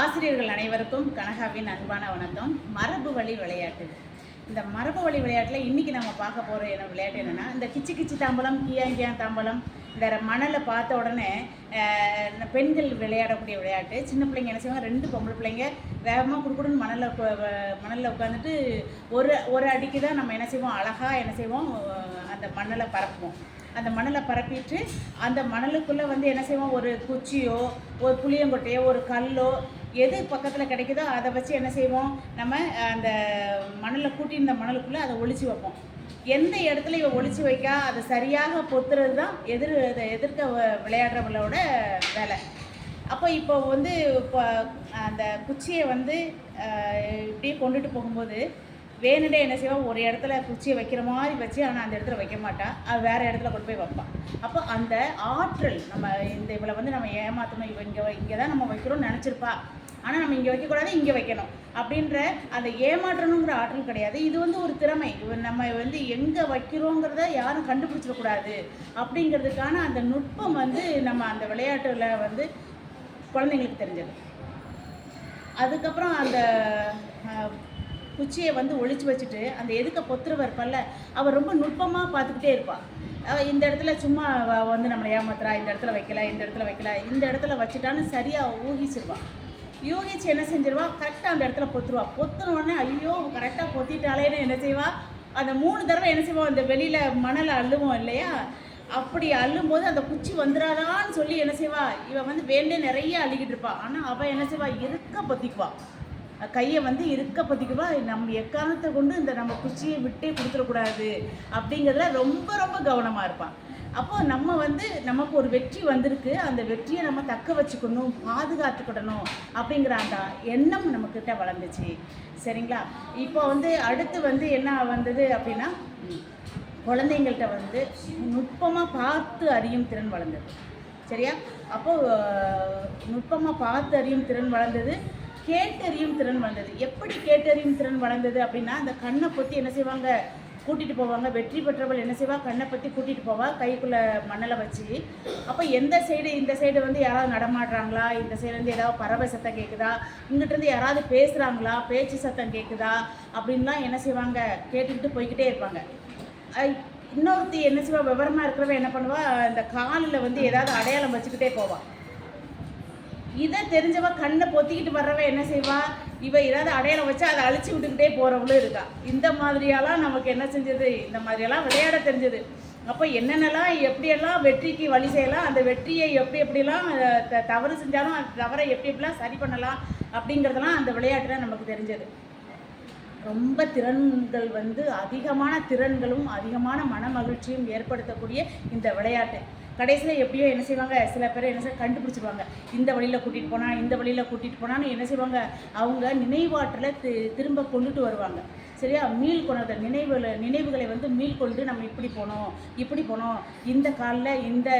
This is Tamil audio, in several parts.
ஆசிரியர்கள் அனைவருக்கும் கனகாவின் அன்பான வணக்கம். மரபு வழி விளையாட்டு. இந்த மரபு வழி விளையாட்டில் இன்றைக்கி நம்ம பார்க்க போகிற என்ன விளையாட்டு என்னென்னா இந்த கிச்சு கிச்சு தாம்பலம் கியாங்கியா தாம்பலம் இந்த மணலை பார்த்த உடனே இந்த பெண்கள் விளையாடக்கூடிய விளையாட்டு. சின்ன பிள்ளைங்க என்ன செய்வாங்க ரெண்டு பொம்பளை பிள்ளைங்க வேகமாக குடுக்குடுன்னு மணலில் மணலில் உட்காந்துட்டு ஒரு ஒரு அடிக்கு தான் நம்ம என்ன செய்வோம் அழகாக என்ன செய்வோம் அந்த மணலை பரப்புவோம். அந்த மணலை பரப்பிட்டு அந்த மணலுக்குள்ளே வந்து என்ன செய்வோம் ஒரு குச்சியோ ஒரு புளியங்கொட்டையோ ஒரு கல்லோ எது பக்கத்தில் கிடைக்குதோ அதை வச்சு என்ன செய்வோம்? நம்ம அந்த மணலை கூட்டியிருந்த மணலுக்குள்ளே அதை ஒழிச்சு வைப்போம். எந்த இடத்துல இவன் ஒழிச்சு வைக்கா அதை சரியாக பொத்துறது தான் எதிர் அதை எதிர்க்க வ- விளையாடுறவங்களோட வேலை. அப்போ இப்போ வந்து இப்போ அந்த குச்சியை வந்து இப்படியே கொண்டுட்டு போகும்போது வேணுண்டே என்ன செய்வான்? ஒரு இடத்துல குச்சியை வைக்கிற மாதிரி வச்சு ஆனால் அந்த இடத்துல வைக்க மாட்டா அது வேறு இடத்துல கொண்டு போய் வைப்பான். அப்போ அந்த ஆற்றல் நம்ம இந்த இவளை வந்து நம்ம ஏமாற்றணும் இவ இங்கே இங்கே தான் நம்ம வைக்கிறோம்னு நினச்சிருப்பா. ஆனால் நம்ம இங்கே வைக்கக்கூடாது இங்கே வைக்கணும். அப்படின்ற அந்த ஏமாற்றணுங்கிற ஆற்றல் கிடையாது. இது வந்து ஒரு திறமை. நம்ம வந்து எங்கே வைக்கிறோங்கிறத யாரும் கண்டுபிடிச்சிடக்கூடாது. அப்படிங்கிறதுக்கான அந்த நுட்பம் வந்து நம்ம அந்த விளையாட்டில் வந்து குழந்தைங்களுக்கு தெரிஞ்சது. அதுக்கப்புறம் அந்த குச்சியை வந்து ஒழிச்சு வச்சுட்டு அந்த எதுக்க பொத்துருவர் இருப்பார்ல அவர் ரொம்ப நுட்பமாக பார்த்துக்கிட்டே இருப்பாள் இந்த இடத்துல சும்மா வந்து நம்மளை ஏமாத்துறா இந்த இடத்துல வைக்கல இந்த இடத்துல வைக்கல இந்த இடத்துல வச்சுட்டான்னு சரியாக ஊகிச்சிருவான் யூகிச்சு என்ன செஞ்சிருவா? கரெக்டாக அந்த இடத்துல பொத்துருவா. பொத்துனோடனே ஐயோ கரெக்டாக பொத்திட்டாலேன்னு என்ன செய்வா? அந்த மூணு தடவை என்ன செய்வோம் அந்த வெளியில் மணலை அள்ளுவோம் இல்லையா? அப்படி அள்ளும்போது அந்த குச்சி வந்துடாதான்னு சொல்லி என்ன செய்வா? இவன் வந்து வேண்டே நிறைய அள்ளிக்கிட்டு இருப்பாள் ஆனால் அவள் என்ன செய்வா? இருக்க பொத்திக்குவாள் கையை வந்து இருக்க பொத்திக்குவா நம்ம எக்காரணத்தை கொண்டு இந்த நம்ம குச்சியை விட்டே கொடுத்துடக்கூடாது அப்படிங்கிறதுல ரொம்ப ரொம்ப கவனமாக இருப்பான். அப்போ நம்ம வந்து நமக்கு ஒரு வெற்றி வந்திருக்கு. அந்த வெற்றியை நம்ம தக்க வச்சுக்கணும் பாதுகாத்துக்கிடணும் அப்படிங்கிற அந்த எண்ணம் நம்மக்கிட்ட வளர்ந்துச்சு. சரிங்களா? இப்போ வந்து அடுத்து வந்து என்ன வந்தது அப்படின்னா குழந்தைங்கள்கிட்ட குழந்தைங்கள்ட்ட வந்து நுட்பமாக பார்த்து அறியும் திறன் வளர்ந்தது. சரியா? அப்போது நுட்பமாக பார்த்து அறியும் திறன் வளர்ந்தது கேட்டறியும் திறன் வளர்ந்தது எப்படி கேட்டறியும் திறன் வளர்ந்தது அப்படின்னா அந்த கண்ணை பற்றி என்ன செய்வாங்க? கூட்டிகிட்டு போவாங்க. வெற்றி பெற்றவள் என்ன செய்வா? கண்ணை பற்றி கூட்டிகிட்டு போவா கைக்குள்ளே மணலை வச்சு. அப்போ எந்த சைடு இந்த சைடு வந்து யாராவது நடமாடுறாங்களா? இந்த சைடுலேருந்து ஏதாவது பறவை சத்தம் கேட்குதா இங்கிட்டருந்து யாராவது பேசுகிறாங்களா பேச்சு சத்தம் கேட்குதா அப்படின்லாம் என்ன செய்வாங்க? கேட்டுக்கிட்டு போய்கிட்டே இருப்பாங்க. இன்னொருத்தி என்ன செய்வா? விவரமாக இருக்கிறவ என்ன பண்ணுவா? இந்த காலில் வந்து ஏதாவது அடையாளம் வச்சுக்கிட்டே போவாள் இதை தெரிஞ்சவ கண்ணை பொத்திக்கிட்டு வர்றவ என்ன செய்வா? இவ ஏதாவது அடையாளம் வச்சு அதை அழிச்சு விட்டுக்கிட்டே போறவளும் இருக்கா. இந்த மாதிரியெல்லாம் நமக்கு என்ன செஞ்சது? இந்த மாதிரியெல்லாம் விளையாட தெரிஞ்சது. அப்போ என்னென்னலாம் எப்படியெல்லாம் வெற்றிக்கு வழி செய்யலாம் அந்த வெற்றியை எப்படி எப்படிலாம் தவறு செஞ்சாலும் அந்த தவறை எப்படி எப்படிலாம் சரி பண்ணலாம் அப்படிங்கிறதெல்லாம் அந்த விளையாட்டில் நமக்கு தெரிஞ்சது. ரொம்ப திறன்கள் வந்து அதிகமான திறன்களும் அதிகமான மன மகிழ்ச்சியும் ஏற்படுத்தக்கூடிய இந்த விளையாட்டு. கடைசியில் எப்படியோ என்ன செய்வாங்க? சில பேர் என்ன செய்ய கண்டுபிடிச்சிருவாங்க. இந்த வழியில் கூட்டிகிட்டு போனால் இந்த வழியில் கூட்டிகிட்டு போனான்னு என்ன செய்வாங்க? அவங்க நினைவாற்றலை தி திரும்ப கொண்டுட்டு வருவாங்க. சரியா? மீள் கொண்டதை நினைவுகளை நினைவுகளை வந்து மீள் கொண்டு நம்ம இப்படி போனோம் இப்படி போனோம் இந்த காலில் இந்த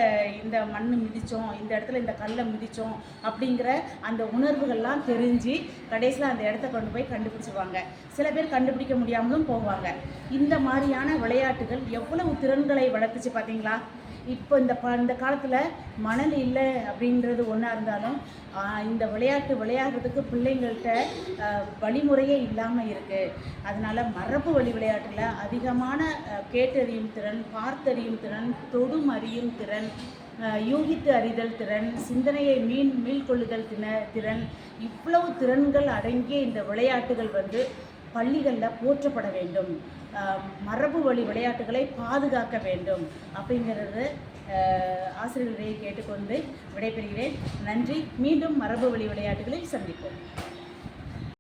இந்த மண் மிதித்தோம் இந்த இடத்துல இந்த கல்லை மிதித்தோம் அப்படிங்கிற அந்த உணர்வுகள்லாம் தெரிஞ்சு கடைசியில் அந்த இடத்த கொண்டு போய் கண்டுபிடிச்சிருவாங்க. சில பேர் கண்டுபிடிக்க முடியாமலும் போவாங்க. இந்த மாதிரியான விளையாட்டுகள் எவ்வளவு திறன்களை வளர்த்துச்சு பார்த்தீங்களா இப்போ இந்த அந்த காலத்தில் மணல் இல்லை அப்படின்றது ஒன்றா இருந்தாலும் இந்த விளையாட்டு விளையாடுறதுக்கு பிள்ளைங்கள்ட்ட வழிமுறையே இல்லாமல் இருக்குது அதனால் மரபு வழி விளையாட்டில் அதிகமான கேட்டறியும் திறன் பார்த்தறியும் திறன் தொடும் அறியும் திறன் யூகித்து அறிதல் திறன் சிந்தனையை மீன் மீள்கொள்ளுதல் தின திறன் இவ்வளவு திறன்கள் அடங்கிய இந்த விளையாட்டுகள் வந்து பள்ளிகளில் போற்றப்பட வேண்டும். மரபு வழி விளையாட்டுகளை பாதுகாக்க வேண்டும். அப்படிங்கிறது ஆசிரியர்களை கேட்டுக்கொண்டு விடைபெறுகிறேன். நன்றி. மீண்டும் மரபு வழி விளையாட்டுகளில் சந்திப்போம்.